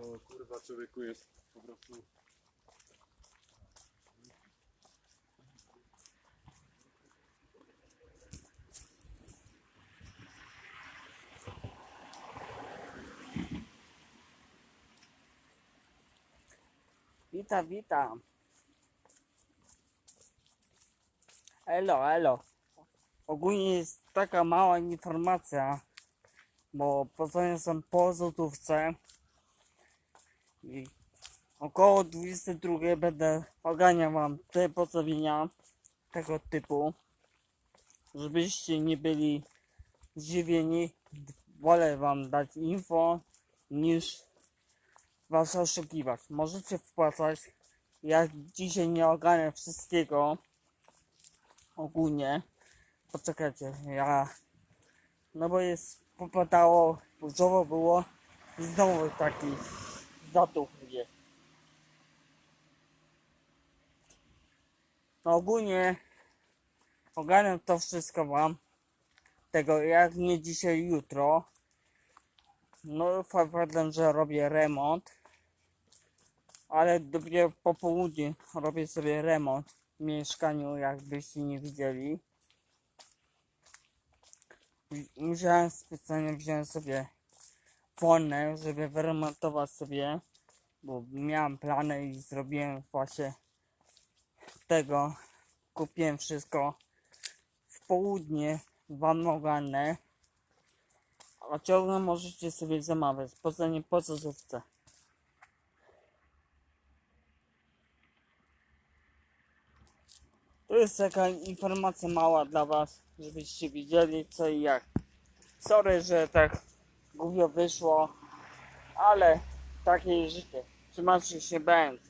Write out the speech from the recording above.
Kurwa człowieku jest po prostu... Witam, witam. Elo, elo. Ogólnie jest taka mała informacja, bo poznania są po złotówce i około 22 będę oganiał wam te pozdrowienia tego typu, żebyście nie byli zdziwieni. Wolę wam dać info niż was oszukiwać. Możecie wpłacać. Ja dzisiaj nie ogarnę wszystkiego ogólnie. Poczekajcie, ja. No bo jest popadało, burzowo było znowu taki zatuch jest. No ogólnie ogarnę to wszystko wam. Tego jak nie dzisiaj, jutro. No faktem, że robię remont ale dopiero po południu robię sobie remont w mieszkaniu, jakbyście nie widzieli. Wi- Musiałem specjalnie wziąć sobie wolne, żeby wyremontować sobie, bo miałem plany i zrobiłem właśnie tego. Kupiłem wszystko w południe, wam ogarnę. A ciągle możecie sobie zamawiać, poza nie po co. To jest taka informacja mała dla was, żebyście wiedzieli co i jak. Sorry, że tak głupio wyszło, ale takie życie. Trzymajcie się, będ.